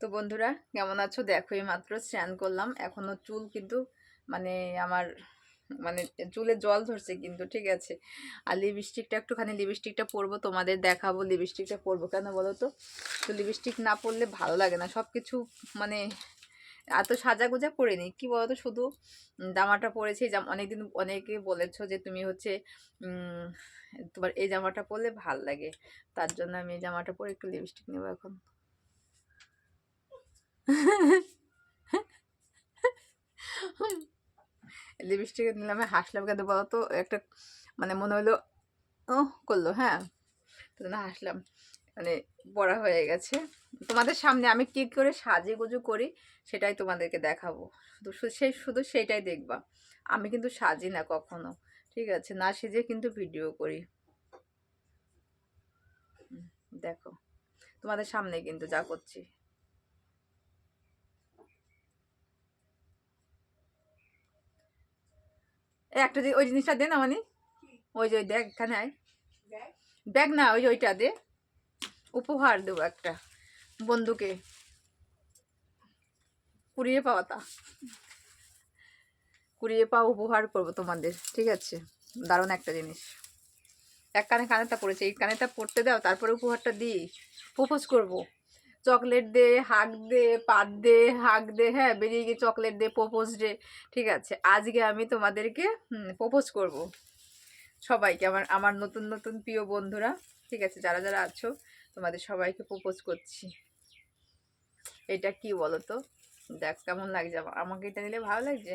তো বন্ধুরা, কেমন আছো? দেখো, এই মাত্র স্নান করলাম। এখনও চুল কিন্তু মানে আমার মানে চুলে জল ধরছে কিন্তু, ঠিক আছে? আর লিপস্টিকটা একটুখানি লিপস্টিকটা পরবো, তোমাদের দেখাবো লিপস্টিকটা পরবো কেন বলো তো? তো লিপস্টিক না পরলে ভালো লাগে না। সব কিছু মানে এত সাজাগুজা পরিনি কি বলতো? শুধু জামাটা পরেছি জাম, অনেকদিন অনেকে বলেছ যে তুমি হচ্ছে তোমার এই জামাটা পরলে ভালো লাগে। তার জন্য আমি এই জামাটা পরে একটু লিপস্টিক নেব এখন। লিপস্টিক নিলাম হাসলাম কেন বলো তো, একটা মানে মনে হলো ও করল হ্যাঁ? তো হাসলাম। মানে পড়া হয়ে গেছে। তোমাদের সামনে আমি কি করে সাজে গুজু করি, সেটাই তোমাদেরকে দেখাবো। শুধু সেই শুধু সেইটাই দেখবা। আমি কিন্তু সাজি না কখনো, ঠিক আছে? না সেজে কিন্তু ভিডিও করি। দেখো। তোমাদের সামনে কিন্তু যা করছি। একটা ওই জিনিসটা দে না মানে? ওই যে দেখ, এখানে আয়। ব্যাগ না, ওই যে ওইটা দে। উপহার দেবো একটা বন্ধুকে। কুড়িয়ে পাওয়া তা। কুড়িয়ে পাওয়া উপহার করব তোমাদের, ঠিক আছে? দারুণ একটা জিনিস। এক কানে কানেরটা পড়েছে, এই কানেরটা পড়তে দাও, তারপরে উপহারটা দিই। প্রপোজ করব। চকলেট দে, হাক দে, পাত দে, হাক দে হ্যাঁ বেরিয়ে গিয়ে চকলেট দে, প্রপোজ ডে ঠিক আছে। আজকে আমি তোমাদেরকে প্রপোজ করব। সবাইকে, আমার আমার নতুন নতুন প্রিয় বন্ধুরা, ঠিক আছে, যারা যারা আছো, তোমাদের সবাইকে প্রপোজ করছি। এটা কি বলো তো দেখ, কেমন লাগছে আমাকে এটা নিলে ভালো লাগছে?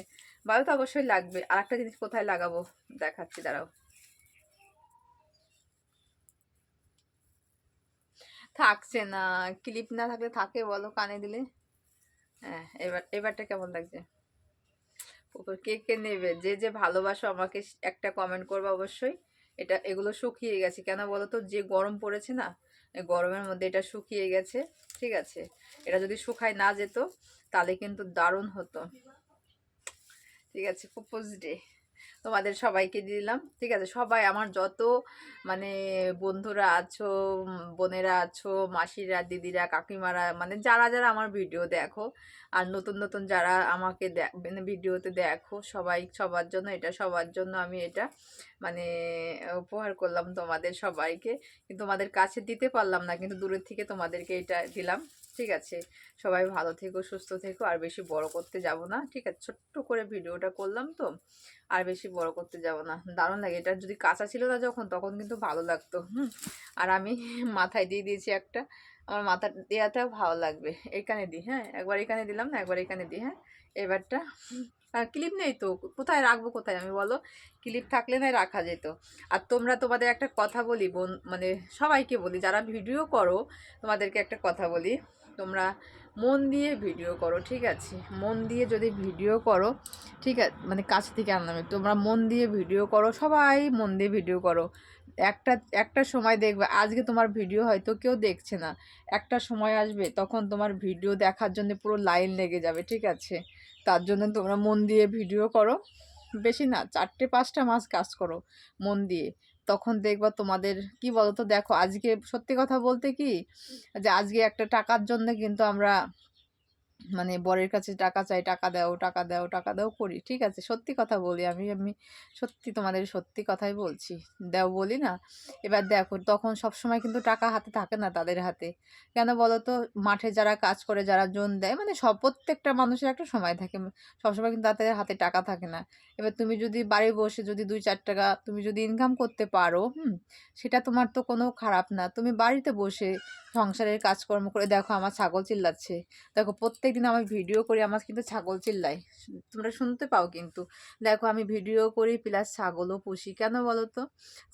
ভালো তো অবশ্যই লাগবে। আর একটা জিনিস কোথায় লাগাবো? দেখাচ্ছি, দাঁড়াও। থাকছে না। ক্লিপ না থাকলে থাকে বলো কানে দিলে। হ্যাঁ এবার, এবারটা কেমন লাগছে? কে কে নেবে? যে যে ভালোবাসো আমাকে একটা কমেন্ট করবে অবশ্যই। এটা, এগুলো শুকিয়ে গেছে। কেন বলো তো? যে গরম পড়েছে না গরমের মধ্যে এটা শুকিয়ে গেছে। ঠিক আছে? এটা যদি শুকায় না যেত, তাহলে কিন্তু দারুণ হতো। ঠিক আছে? প্রপোজ ডে তোমাদের সবাইকে দিলাম। ঠিক আছে? সবাই আমার যত মানে বন্ধুরা আছো বোনেরা আছো, মাসিরা, দিদিরা, কাকিমারা মানে যারা যারা আমার ভিডিও দেখো আর নতুন নতুন যারা আমাকে মানে ভিডিওতে দেখো, সবাই সবার জন্য, এটা সবার জন্য আমি এটা মানে উপহার করলাম তোমাদের সবাইকে। কিন্তু তোমাদের কাছে দিতে পারলাম না, কিন্তু দূরের থেকে তোমাদেরকে এটা দিলাম। ঠিক আছে? সবাই ভালো থেকো, সুস্থ থেকো, আর বেশি বড় করতে যাব না। ঠিক আছে? ছোট্ট করে ভিডিওটা করলাম তো। আর বেশি বড় করতে যাব না। দারুণ লাগে। এটা যদি কাঁচা ছিল না যখন, তখন কিন্তু ভালো লাগতো। হুম। আর আমি মাথায় দিয়ে দিয়েছি একটা। আমার মাথা দেওয়াটা ভালো লাগবে। এখানে দিই হ্যাঁ? একবার এখানে দিলাম না? একবার এখানে দিই হ্যাঁ? এবারটা আর ক্লিপ নেই তো? কোথায় রাখব, কোথায়? আমি বলো। ক্লিপ থাকলে না রাখা যেত। আর তোমরা তোমাদের একটা কথা বলি, বোন মানে সবাইকে বলি, যারা ভিডিও করো, তোমাদেরকে একটা কথা বলি। তোমরা মন দিয়ে ভিডিও করো, ঠিক আছে? মন দিয়ে যদি ভিডিও করো, ঠিক আছে মানে কাছ থেকে আনলাম তোমরা মন দিয়ে ভিডিও করো, সবাই মন দিয়ে ভিডিও করো। একটা একটা সময় দেখবে, আজকে তোমার ভিডিও হয়তো কেউ দেখছে না। একটা সময় আসবে, তখন তোমার ভিডিও দেখার জন্য পুরো লাইন লেগে যাবে, ঠিক আছে? তার জন্য তোমরা মন দিয়ে ভিডিও করো। বেশি না, চারটে পাঁচটা মাস কাজ করো মন দিয়ে। তখন দেখবা তোমাদের, কি বলতো, দেখো আজকে সত্যি কথা বলতে কি, যে আজকে একটা টাকার জন্য কিন্তু আমরা মানে বরের কাছে টাকা চাই, টাকা দাও টাকা দাও টাকা দাও করি। ঠিক আছে, সত্যি কথা বলি আমি আমি সত্যি তোমাদের সত্যি কথাই বলছি। দাও বলি না? এবার দেখো, তখন সব সময় কিন্তু টাকা হাতে থাকে না তাদের হাতে। কেন বলো তো মাঠে যারা কাজ করে, যারা জন দেয় মানে সব, প্রত্যেকটা মানুষের একটা সময় থাকে। সবসময় কিন্তু তাদের হাতে টাকা থাকে না। এবার তুমি যদি বাড়ি বসে যদি দুই চার টাকা তুমি যদি ইনকাম করতে পারো, হুম, সেটা তোমার তো কোনো খারাপ না। তুমি বাড়িতে বসে সংসারের কাজকর্ম করে, দেখো আমার ছাগল চিল্লাচ্ছে। দেখো প্রত্যেক দিন আমি ভিডিও করি, আমার কিন্তু ছাগল চিল্লাই তোমরা শুনতে পাও কিন্তু। দেখো, আমি ভিডিও করি, প্লাস ছাগলও পুষি। কেন বলো তো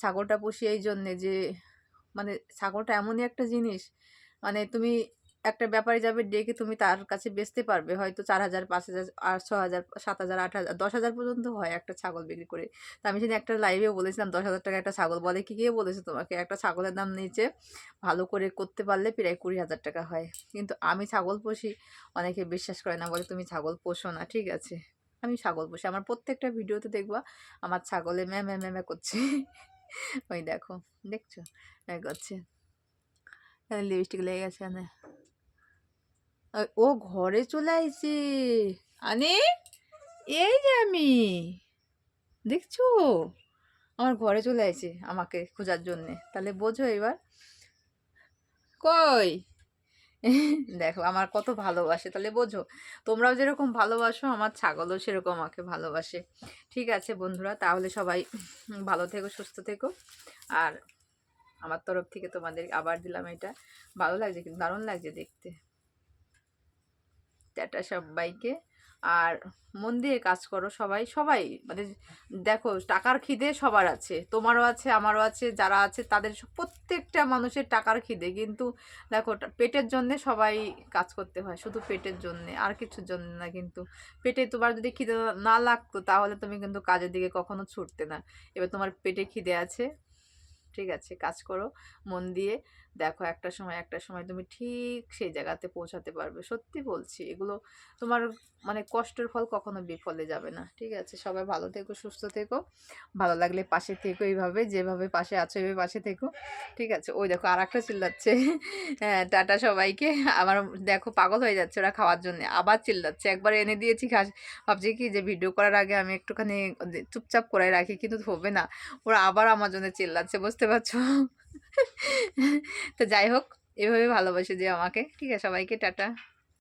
ছাগলটা পুষি এই জন্যে যে মানে ছাগলটা এমনই একটা জিনিস মানে তুমি একটা ব্যাপারে যাবে ডেকে তুমি তার কাছে বেচতে পারবে। হয়তো চার হাজার, পাঁচ হাজার, আর ছ হাজার, সাত হাজার, আট হাজার, দশ হাজার পর্যন্ত হয় একটা ছাগল বিক্রি করে। তা আমি সেদিন একটা লাইভেও বলেছিলাম, দশ হাজার টাকা একটা ছাগল বলে। কি, কে বলেছে তোমাকে? একটা ছাগলের দাম নিচে ভালো করে করতে পারলে প্রায় কুড়ি হাজার টাকা হয়। কিন্তু আমি ছাগল পুষি, অনেকে বিশ্বাস করে না, বলে তুমি ছাগল পোষো না, ঠিক আছে। আমি ছাগল পুষি। আমার প্রত্যেকটা ভিডিওতে দেখবা, আমার ছাগলে ম্যা ম্যা ম্যা ম্যা করছে। ওই দেখো, দেখছ? করছে লিপস্টিক লেগে গেছে ও ঘরে চলে আইছে। আনে, এই যে আমি। দেখছ? আমার ঘরে চলে আইছে আমাকে খোঁজার জন্যে। তাহলে বোঝো এবার। কই? দেখো, আমার কত ভালোবাসে, তাহলে বোঝো। তোমরাও যেরকম ভালোবাসো, আমার ছাগলও সেরকম আমাকে ভালোবাসে। ঠিক আছে বন্ধুরা, তাহলে সবাই ভালো থেকো, সুস্থ থেকো। আর আমার তরফ থেকে তোমাদের আবার দিলাম এটা। ভালো লাগছে, কিন্তু দারুণ লাগছে দেখতে। টাটা সবাইকে। আর মন দিয়ে কাজ করো সবাই সবাই। মানে দেখো, টাকার খিদে সবার আছে। তোমারও আছে, আমারও আছে, যারা আছে তাদের প্রত্যেকটা মানুষের টাকার খিদে। কিন্তু দেখো পেটের জন্যে সবাই কাজ করতে হয়, শুধু পেটের জন্যে, আর কিছুর জন্য না কিন্তু। পেটে তোমার যদি খিদে না- লাগতো তাহলে তুমি কিন্তু কাজের দিকে কখনো ছুটতে না। এবার তোমার পেটে খিদে আছে, ঠিক আছে, কাজ করো মন দিয়ে। দেখো একটা সময় একটা সময় তুমি ঠিক সেই জায়গাতে পৌঁছাতে পারবে। সত্যি বলছি, এগুলো তোমার মানে কষ্টের ফল কখনো বিফলে যাবে না, ঠিক আছে? সবাই ভালো থেকো, সুস্থ থেকো। ভালো লাগলে পাশে থেকো এইভাবে, যেভাবে পাশে আছো এইভাবে পাশে থেকো, ঠিক আছে? ওই দেখো আর একটা চিল্লাচ্ছে। হ্যাঁ টাটা সবাইকে। আমার দেখো পাগল হয়ে যাচ্ছে ওরা খাওয়ার জন্য, আবার চিল্লাচ্ছে। একবার এনে দিয়েছি খাস ভাবছি কি যে ভিডিও করার আগে আমি একটুখানি চুপচাপ করে রাখি, কিন্তু হবে না। ওরা আবার আমার জন্য চিল্লাচ্ছে, বুঝতে পারছ? তো যাই হোক এভাবে ভালোবাসে যে আমাকে। ঠিক আছে সবাইকে টাটা।